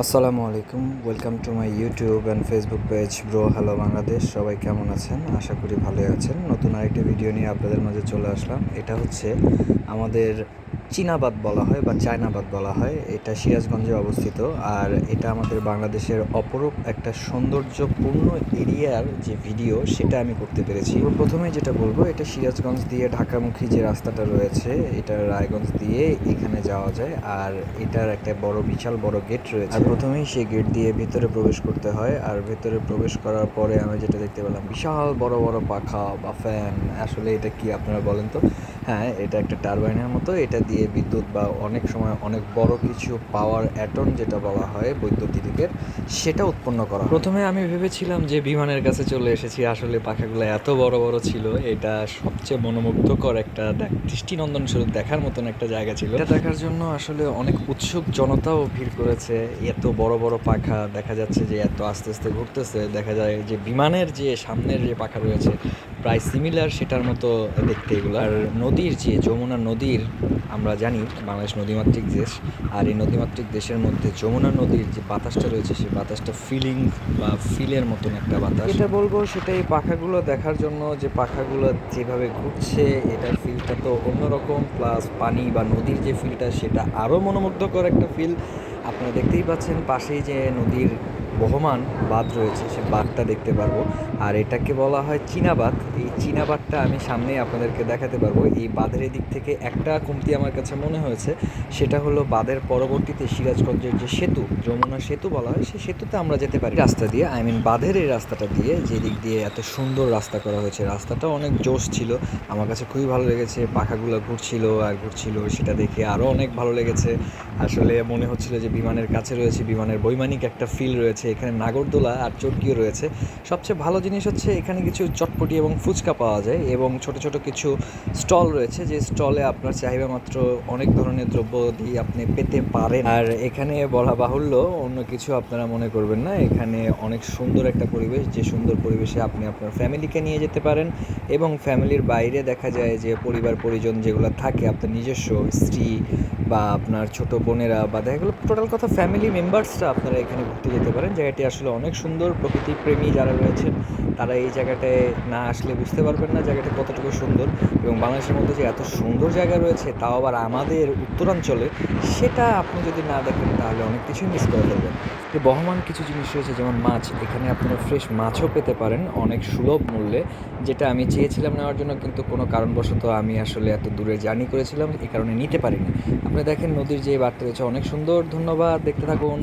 আসসালামু আলাইকুম welcome to my YouTube and Facebook page bro hello Bangladesh সবাই কেমন আছেন? আশা করি ভালোই আছেন। নতুন আরেকটি ভিডিও নিয়ে আপনাদের মাঝে চলে আসলাম। এটা হচ্ছে আমাদের চীনাবাদ বলা হয় বা চায়নাবাদ বলা হয়, এটা সিরাজগঞ্জে অবস্থিত। আর এটা আমাদের বাংলাদেশের অপরূপ একটা সৌন্দর্যপূর্ণ এরিয়ার যে ভিডিও, সেটা আমি করতে পেরেছি। প্রথমে যেটা বলব, এটা সিরাজগঞ্জ দিয়ে ঢাকামুখী যে রাস্তাটা রয়েছে, এটা রায়গঞ্জ দিয়ে এখানে যাওয়া যায়। আর এটার একটা বড়, বিশাল বড় গেট রয়েছে। আর প্রথমেই সেই গেট দিয়ে ভিতরে প্রবেশ করতে হয়। আর ভেতরে প্রবেশ করার পরে আমি যেটা দেখতে পেলাম, বিশাল বড় বড় পাখা বা ফ্যান আসলে এটা কি আপনারা বলেন তো? হ্যাঁ এটা একটা টারবাইনের মতো। এটা দিয়ে বিদ্যুৎ বা অনেক সময় অনেক বড় কিছু পাওয়ার অ্যাটম যেটা বলা হয় বৈদ্যুতিকের সেটা উৎপন্ন করা প্রথমে আমি ভেবেছিলাম যে বিমানের কাছে চলে এসেছি। আসলে পাখাগুলো এত বড় বড় ছিল এটা সবচেয়ে মনোমুগ্ধকর একটা দৃষ্টিনন্দন স্বরূপ দেখার মতন একটা জায়গা ছিল। এটা দেখার জন্য আসলে অনেক উৎসুক জনতাও ভিড় করেছে। এত বড় বড় পাখা দেখা যাচ্ছে যে এত আস্তে আস্তে ঘুরতেছে। দেখা যায় যে বিমানের যে সামনের যে পাখা রয়েছে প্রায় সিমিলার সেটার মতো দেখতে এগুলো। আর নদীর যে যমুনা নদীর, আমরা জানি বাংলাদেশ নদীমাতৃক দেশ, আর এই নদীমাতৃক দেশের মধ্যে যমুনা নদীর যে বাতাসটা রয়েছে, সেই বাতাসটা ফিলিং বা ফিলের মতন একটা বাতাস। এটা বলব সেটা এই পাখাগুলো দেখার জন্য যে পাখাগুলো যেভাবে ঘুরছে, এটার ফিলটা তো অন্যরকম প্লাস পানি বা নদীর যে ফিলটা সেটা আরও মনোমুগ্ধকর একটা ফিল আপনারা দেখতেই পাচ্ছেন পাশেই যে নদীর বহমান বাঁধ রয়েছে, সে বাঁধটা দেখতে পারব। আর এটাকে বলা হয় চীনাবাদ এই চীনাবাদটা আমি সামনেই আপনাদেরকে দেখাতে পারব। এই বাঁধের দিক থেকে একটা কমতি আমার কাছে মনে হয়েছে। সেটা হলো বাঁধের পরবর্তীতে সিরাজগঞ্জের যে সেতু, যমুনা সেতু বলা হয়, সেই সেতুতে আমরা যেতে পারি। রাস্তা দিয়ে আই মিন বাঁধের এই রাস্তাটা দিয়ে, যে দিক দিয়ে এত সুন্দর রাস্তা করা হয়েছে। রাস্তাটা অনেক জোশ ছিল। আমার কাছে খুবই ভালো লেগেছে। পাখাগুলো ঘুরছিল আর ঘুরছিল, সেটা দেখে আরও অনেক ভালো লেগেছে। আসলে মনে হচ্ছিল যে বিমানের কাছে রয়েছে, বিমানের বৈমানিক একটা ফিল রয়েছে। এখানে নাগরদোলা আর চরকিও রয়েছে। সবচেয়ে ভালো জিনিস হচ্ছে এখানে কিছু চটপটি এবং ফুচকা পাওয়া যায় এবং ছোট ছোট কিছু স্টল রয়েছে। যে স্টলে আপনার চাহিদা মাত্র অনেক ধরনের দ্রব্য দিয়ে আপনি পেতে পারেন। আর এখানে বলা বাহুল্য, অন্য কিছু আপনারা মনে করবেন না, এখানে অনেক সুন্দর একটা পরিবেশ। যে সুন্দর পরিবেশে আপনি আপনার ফ্যামিলিকে নিয়ে যেতে পারেন এবং ফ্যামিলির বাইরে দেখা যায় যে পরিবার, পরিজন যেগুলো থাকে, আপনার নিজস্ব স্ত্রী বা আপনার ছোট বোনেরা বা দেখা গেলো টোটাল কথা ফ্যামিলি মেম্বার্সরা আপনারা এখানে ঘুরতে যেতে পারেন। জায়গাটি আসলে অনেক সুন্দর প্রকৃতি প্রেমী যারা রয়েছেন, তারা এই জায়গাটায় না আসলে বুঝতে পারবেন না জায়গাটা কতটুকু সুন্দর এবং বাংলাদেশের মধ্যে যে এত সুন্দর জায়গা রয়েছে তাও আবার আমাদের উত্তরাঞ্চলে, সেটা আপনি যদি না দেখেন তাহলে অনেক কিছুই মিস করে ফেলবেন। বহমান কিছু জিনিস রয়েছে যেমন মাছ, এখানে আপনারা ফ্রেশ মাছও পেতে পারেন অনেক সুলভ মূল্যে, যেটা আমি চেয়েছিলাম নেওয়ার জন্য কিন্তু কোনো কারণবশত আমি আসলে এত দূরে জার্নি করেছিলাম এই কারণে নিতে পারিনি। আপনি দেখেন নদীর যে বার্তা রয়েছে, অনেক সুন্দর, ধন্যবাদ, দেখতে থাকুন।